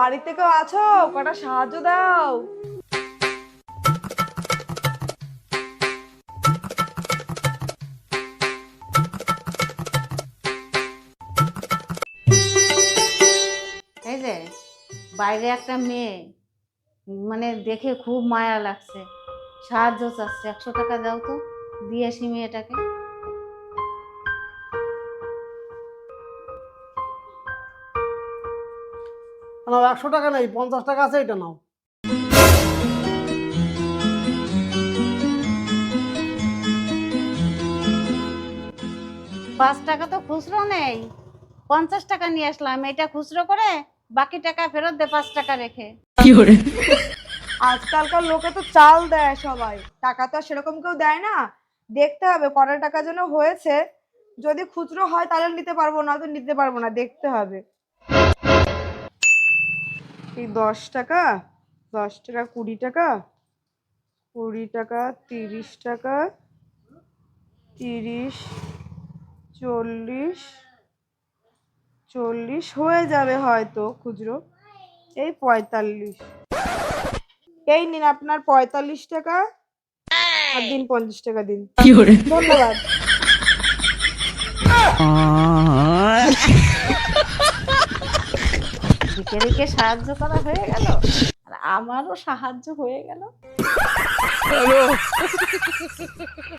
বাড়িতে কেউ আছো? কটা সাহায্য দাও। এই যে, বাইরে একটা মেয়ে মানে দেখে খুব মায়া লাগছে। সাহায্য চাচ্ছে, একশো টাকা দাও তো, দিয়ে আসি মেয়েটাকে। আমার একশো টাকা নেই পঞ্চাশ টাকা আছে এটা নাও। পাঁচ টাকা তো খুচরো নেই। পঞ্চাশ টাকা নিয়ে আসলাম এটা খুচরো করে বাকি টাকা ফেরত দে পাঁচ টাকা রেখে। আজকালকার লোকে তো চাল দেয় সবাই টাকা তো আর সেরকম কেউ দেয় না। দেখতে হবে কটা টাকা যেন হয়েছে। যদি খুচরো হয় তাহলে নিতে পারব না তো নিতে পারব না দেখতে হবে। এই দশ টাকা দশ টাকা কুড়ি টাকা কুড়ি টাকা তিরিশ টাকা তিরিশ চল্লিশ চল্লিশ হয়ে যাবে হয়তো খুচরো। এই পঁয়তাল্লিশ। এই নিন আপনার পঁয়তাল্লিশ টাকা আর দিন পঞ্চাশ টাকা দিন। ধন্যবাদ। দিকে সাহায্য করা হয়ে গেল? আর আমারও সাহায্য হয়ে গেল?